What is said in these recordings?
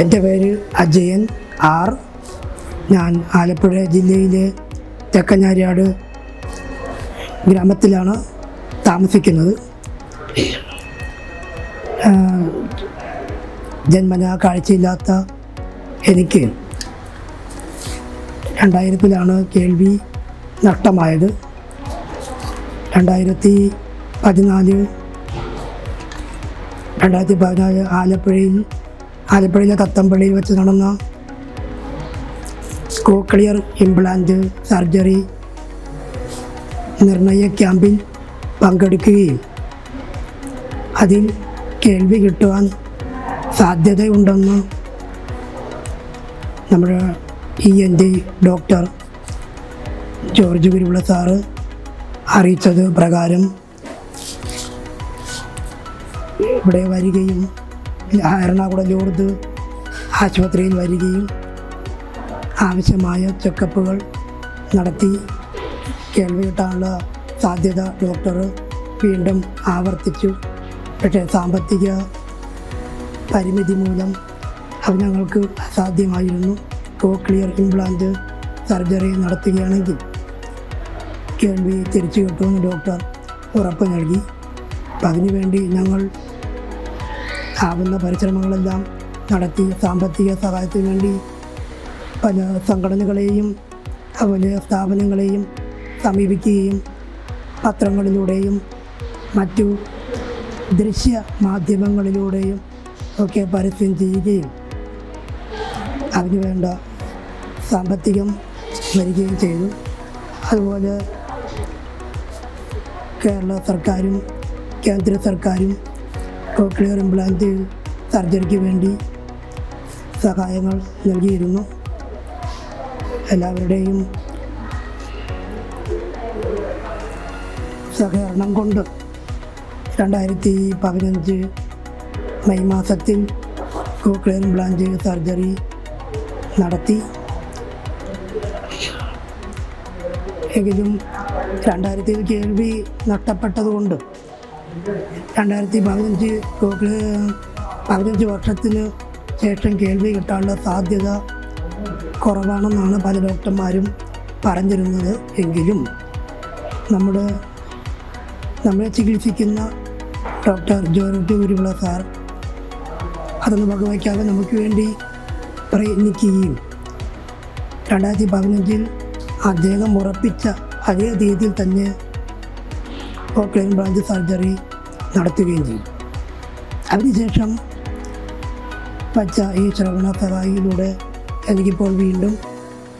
എന്റെ പേര് അജയൻ ആർ. ഞാൻ ആലപ്പുഴ ജില്ലയിലെ തെക്കഞ്ഞാരിയാട് ഗ്രാമത്തിലാണ് താമസിക്കുന്നത്. ജന്മന കാഴ്ചയില്ലാത്ത എനിക്ക് രണ്ടായിരത്തിലാണ് കേൾവി നഷ്ടമായത്. രണ്ടായിരത്തി പതിനാല് രണ്ടായിരത്തി പതിനാല് ആലപ്പുഴയിൽ ആലപ്പുഴയിലെ തത്തമ്പള്ളിയിൽ വെച്ച് നടന്ന സ്കോ ക്ലിയർ ഇംപ്ലാന്റ് സർജറി നിർണയ ക്യാമ്പിൽ പങ്കെടുക്കുകയും അതിൽ കേൾവി കിട്ടുവാൻ സാധ്യതയുണ്ടെന്ന് നമ്മുടെ E N D doctor George Guruvila sir അറിയിച്ചത് പ്രകാരം ഇവിടെ വരികയും എറണാകുളം ലോർദ് ആശുപത്രിയിൽ വരികയും ആവശ്യമായ ചെക്കപ്പുകൾ നടത്തി കേൾവി കിട്ടാനുള്ള സാധ്യത ഡോക്ടർ വീണ്ടും ആവർത്തിച്ചു. പക്ഷേ സാമ്പത്തിക പരിമിതി മൂലം അത് ഞങ്ങൾക്ക് അസാധ്യമായിരുന്നു. കോ ക്ലിയർ ഇംപ്ലാന്റ് സർജറി നടത്തുകയാണെങ്കിൽ കേൾവി തിരിച്ചു കിട്ടുമെന്ന് ഡോക്ടർ ഉറപ്പ് നൽകി. അപ്പം അതിനുവേണ്ടി ഞങ്ങൾ ആവുന്ന പരിശ്രമങ്ങളെല്ലാം നടത്തി സാമ്പത്തിക സഹായത്തിന് വേണ്ടി പല സംഘടനകളെയും അതുപോലെ സ്ഥാപനങ്ങളെയും സമീപിക്കുകയും പത്രങ്ങളിലൂടെയും മറ്റു ദൃശ്യ മാധ്യമങ്ങളിലൂടെയും ഒക്കെ പരസ്യം ചെയ്യുകയും അതിനുവേണ്ട സാമ്പത്തികം വരികയും ചെയ്തു. അതുപോലെ കേരള സർക്കാരും കേന്ദ്ര സർക്കാരും കോക്ലിയർ ഇംപ്ലാന്റ് സർജറിക്ക് വേണ്ടി സഹായങ്ങൾ നൽകിയിരുന്നു. എല്ലാവരുടെയും സഹകരണം കൊണ്ട് രണ്ടായിരത്തി പതിനഞ്ച് മെയ് മാസത്തിൽ കോക്ലിയർ ഇംപ്ലാന്റ് സർജറി നടത്തി. എങ്കിലും രണ്ടായിരത്തിൽ കേൾവി നഷ്ടപ്പെട്ടതുകൊണ്ട് രണ്ടായിരത്തി പതിനഞ്ച് പതിനഞ്ച് വർഷത്തിന് ശേഷം കേൾവി കിട്ടാനുള്ള സാധ്യത കുറവാണെന്നാണ് പല ഡോക്ടർമാരും പറഞ്ഞിരുന്നത് എങ്കിലും നമ്മുടെ നമ്മളെ ചികിത്സിക്കുന്ന ഡോക്ടർ ജോർജ് ഗുരുവിള സാർ അതൊന്നും വകവയ്ക്കാതെ നമുക്ക് വേണ്ടി പ്രയത്നിക്കുകയും രണ്ടായിരത്തി പതിനഞ്ചിൽ അദ്ദേഹം ഉറപ്പിച്ച അതേ തീയതിയിൽ തന്നെ കോക്ലെയിൻ ബ്രാഞ്ച് സർജറി നടത്തുകയും ചെയ്തു. അതിനുശേഷം വച്ച ഈ ശ്രവണ സഹായിയിലൂടെ എനിക്കിപ്പോൾ വീണ്ടും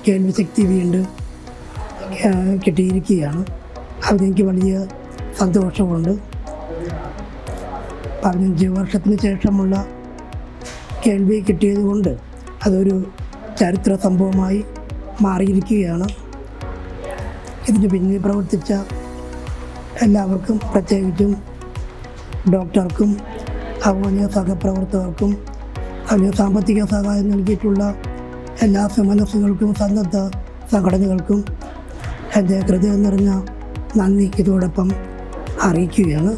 കേൾവിശക്തി വീണ്ടും കിട്ടിയിരിക്കുകയാണ്. അതിനെനിക്ക് വലിയ സന്തോഷമുണ്ട്. പതിനഞ്ച് വർഷത്തിന് ശേഷമുള്ള കേൾവി കിട്ടിയതുകൊണ്ട് അതൊരു ചരിത്ര സംഭവമായി മാറിയിരിക്കുകയാണ്. ഇതിന് പിന്നിൽ പ്രവർത്തിച്ച എല്ലാവർക്കും പ്രത്യേകിച്ചും ഡോക്ടർക്കും അതുപോലെ സഹപ്രവർത്തകർക്കും അതിന് സാമ്പത്തിക സഹായം നൽകിയിട്ടുള്ള എല്ലാ സമനസ്സുകൾക്കും സന്നദ്ധ സംഘടനകൾക്കും എന്റെ ഹൃദയം നിറഞ്ഞ നന്ദി. ഇതോടൊപ്പം അറിയിക്കുകയാണ്.